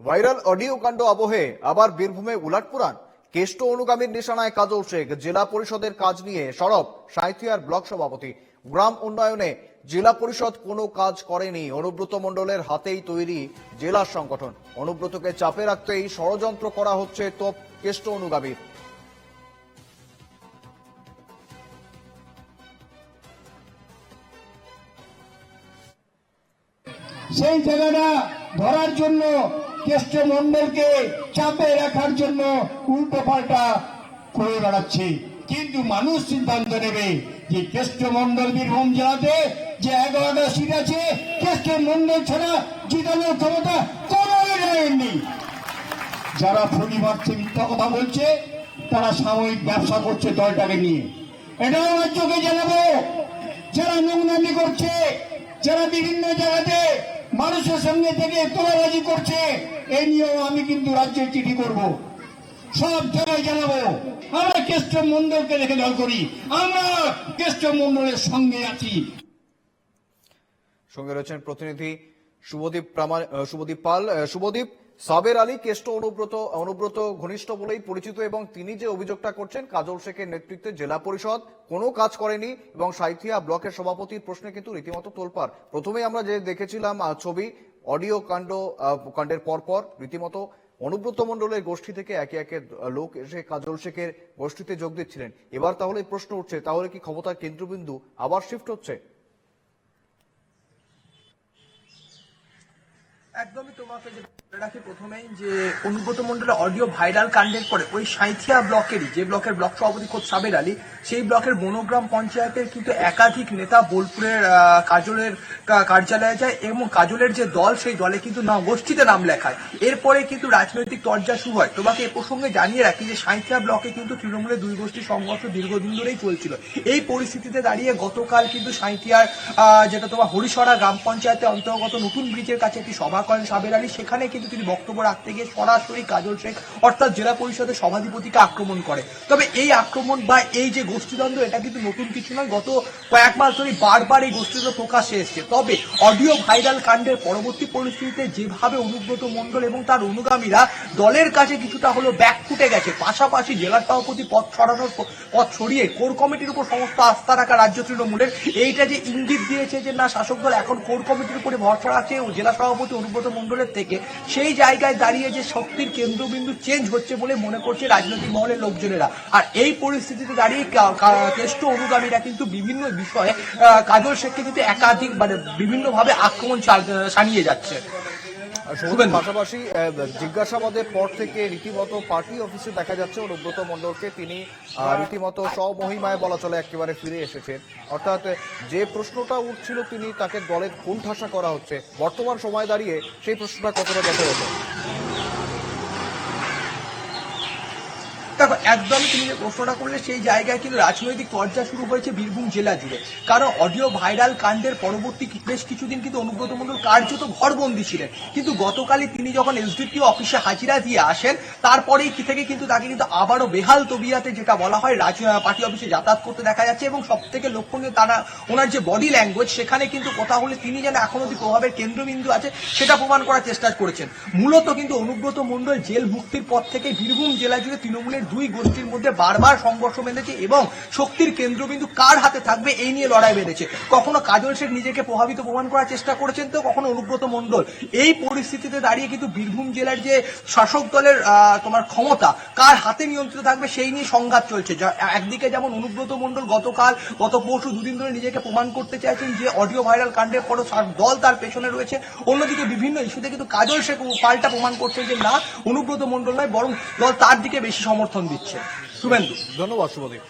Viral audio কাণ্ড আবহে আবার বীরভূমে উলাটপুরাণ কেষ্ট অনুগামীর নিশানায় কাজল শেখ, জেলা পরিষদের কাজ নিয়ে সরব সাঁইথিয়ার ব্লক সভাপতি। গ্রাম উন্নয়নে জেলা পরিষদ কোনো কাজ করেনি, অনুব্রত মণ্ডলের হাতেই তৈরি জেলা সংগঠন। অনুব্রতকে চাপে রাখতেই ষড়যন্ত্র করা হচ্ছে তোপ কেষ্ট অনুগামীর। সেই জায়গাটা ধরার জন্য কেষ্ট মন্ডলকে চাপে রাখার জন্য উল্টো পাল্টা করে বেড়াচ্ছে। কিন্তু মানুষ সিদ্ধান্ত নেবে যে কেষ্ট মন্ডল বীরভূম জেলাতে যে এগারোটা সিট আছে, কেষ্ট মন্ডল ছাড়া জিতানোর ক্ষমতা কোনো নেই যারা ফলি মারছে মিথ্যা কথা বলছে, তারা সাময়িক ব্যবসা করছে দলটাকে নিয়ে। এটাও আমার চোখে জানাব যারা নোংরামি করছে, যারা বিভিন্ন জায়গাতে মানুষের সঙ্গে থেকে তোলাবাজি করছে এই নিয়েও আমি কিন্তু রাজ্যে চিঠি করব। সব জায়গায় জানাব। আমরা কেষ্ট মন্ডলকে রেখে দল করি। আমরা কেষ্ট মন্ডলের সঙ্গে আছি। সঙ্গে রয়েছেন প্রতিনিধি শুভদীপ শুভদীপ পাল। শুভদীপ সাবের আলী কেষ্ট অনুব্রত অনুব্রত ঘনিষ্ঠ বলেই পরিচিত এবং তিনি যে অভিযোগটা করছেন, কাজল শেখের নেতৃত্বে জেলা পরিষদ কোনো কাজ করেনি এবং সাইথিয়া ব্লকের সভাপতির প্রশ্নে কিন্তু রীতিমতো তোলপার প্রথমে আমরা যে দেখেছিলাম ছবি, অডিও কাণ্ড কাণ্ডের পরপর রীতিমতো অনুব্রত মণ্ডলের গোষ্ঠী থেকে একে একে লোক এসে কাজল শেখের গোষ্ঠীতে যোগ দিচ্ছিলেন। এবার তাহলে প্রশ্ন উঠছে, তাহলে কি ক্ষমতার কেন্দ্রবিন্দু আবার শিফট হচ্ছে? একদমই তোমাকে রাখি প্রথমেই যে অনুব্রত মন্ডলের অডিও ভাইরাল কাণ্ডের পরে ওই সাঁইথিয়া ব্লকেরই যে ব্লকের ব্লক সভাপতি খোদ সাবের আলী সেই ব্লকের বনগ্রাম পঞ্চায়েতের কিন্তু একাধিক নেতা বোলপুরের কাজলের কার্যালয়ে যায় এবং কাজলের যে দল সেই দলে কিন্তু নাম গোষ্ঠীতে নাম লেখায়। এরপরে কিন্তু রাজনৈতিক তরজা শুরু হয়। তোমাকে এ প্রসঙ্গে জানিয়ে রাখি যে সাঁইথিয়া ব্লকে কিন্তু তৃণমূলের দুই গোষ্ঠীর সংঘর্ষ দীর্ঘদিন ধরেই চলছিল। এই পরিস্থিতিতে দাঁড়িয়ে গতকাল কিন্তু সাঁইথিয়ার আহ, যেটা তোমার হরিশরা গ্রাম পঞ্চায়েতের অন্তর্গত নতুন ব্রিজের কাছে একটি সভা করেন সাবের আলী। সেখানে কিন্তু তিনি বক্তব্য রাখতে গিয়ে সরাসরি কাজল শেখ অর্থাৎ জেলা পরিষদের সভাধিপতিকে আক্রমণ করে। তবে এই আক্রমণ বা এই যে গোষ্ঠীদ্বন্দ্ব, এটা কিন্তু নতুন কিছু নয়। গত কয়েক মাস ধরে বারবার এই গোষ্ঠীদ্বন্দ্ব প্রকাশ্যে এসছে। তবে অডিও ভাইরাল কাণ্ডের পরবর্তী পরিস্থিতিতে যেভাবে অনুব্রত মণ্ডল এবং তার অনুগামীরা দলের কাছে কিছুটা হলো ব্যাক ফুটে গেছে, পাশাপাশি জেলা সভাপতি পদ ছড়ানোর প- পদ ছড়িয়ে কোর কমিটির উপর সমস্ত আস্থা রাখা রাজ্য তৃণমূলের। এইটা যে ইঙ্গিত দিয়েছে যে না, শাসক দল এখন কোর কমিটির উপরে ভরসা রাখছে জেলা সভাপতি অনুব্রত মণ্ডলের থেকে সেই জায়গায় দাঁড়িয়ে যে শক্তির কেন্দ্রবিন্দু চেঞ্জ হচ্ছে বলে মনে করছে রাজনৈতিক মহলের লোকজনেরা। আর এই পরিস্থিতিতে দাঁড়িয়ে কেষ্ট অনুগামীরা কিন্তু বিভিন্ন বিষয়ে কাজল শেখকে কিন্তু একাধিক মানে বিভিন্নভাবে আক্রমণ সানিয়ে যাচ্ছে। পাশাপাশি জিজ্ঞাসাবাদের পর থেকে রীতিমতো পার্টি অফিসে দেখা যাচ্ছে অনুব্রত মণ্ডলকে। তিনি রীতিমতো স্বমহিমায় বলা চলে একেবারে ফিরে এসেছেন। অর্থাৎ যে প্রশ্নটা উঠছিল তিনি তাকে দলের কোন ঠাসা করা হচ্ছে। বর্তমান সময় দাঁড়িয়ে সেই প্রশ্নটা কতটা যথাযথ দেখো একদমই তুমি যে প্রশ্নটা করলে, সেই জায়গায় কিন্তু রাজনৈতিক চর্চা শুরু হয়েছে বীরভূম জেলা জুড়ে। কারণ অডিও ভাইরাল কাণ্ডের পরবর্তী বেশ কিছুদিন কিন্তু অনুব্রত মণ্ডল কার্যত ঘরবন্দি ছিলেন। কিন্তু গতকালই তিনি যখন এসডিপি অফিসে হাজিরা দিয়ে আসেন, তারপরেই কি থেকে কিন্তু তাকে কিন্তু আবারও বেহাল তবিয়াতে যেটা বলা হয়, রাজ পার্টি অফিসে যাতায়াত করতে দেখা যাচ্ছে এবং সব থেকে লক্ষণীয় তারা ওনার যে বডি ল্যাঙ্গুয়েজ সেখানে কিন্তু কথা হলে তিনি যেন এখন অব্দি প্রভাবের কেন্দ্রবিন্দু আছে, সেটা প্রমাণ করার চেষ্টা করেছেন। মূলত কিন্তু অনুব্রত মণ্ডল জেল মুক্তির পর থেকে বীরভূম জেলা জুড়ে তৃণমূলের দুই গোষ্ঠীর মধ্যে বারবার সংঘর্ষ বেঁধেছে এবং শক্তির কেন্দ্রবিন্দু কার হাতে থাকবে এই নিয়ে লড়াই বেঁধেছে। কখনো কাজল শেখ নিজেকে প্রভাবিত প্রমাণ করার চেষ্টা করেছেন তো, কখনো অনুব্রত মণ্ডল। এই পরিস্থিতিতে দাঁড়িয়ে কিন্তু বীরভূম জেলার যে শাসক দলের তোমার ক্ষমতা, কার হাতে নিয়ন্ত্রিত থাকবে সেই নিয়ে সংঘাত চলছে। একদিকে যেমন অনুব্রত মণ্ডল গতকাল, গত পরশু দুদিন ধরে নিজেকে প্রমাণ করতে চাইছেন যে অডিও ভাইরাল কাণ্ডের পরও দল তার পেছনে রয়েছে। অন্যদিকে বিভিন্ন ইস্যুতে কিন্তু কাজল শেখ পাল্টা প্রমাণ করছে যে না, অনুব্রত মণ্ডল নয়, বরং দল তার দিকে বেশি সমর্থন দিচ্ছে। শুভেন্দু। ধন্যবাদ শুভদীপ।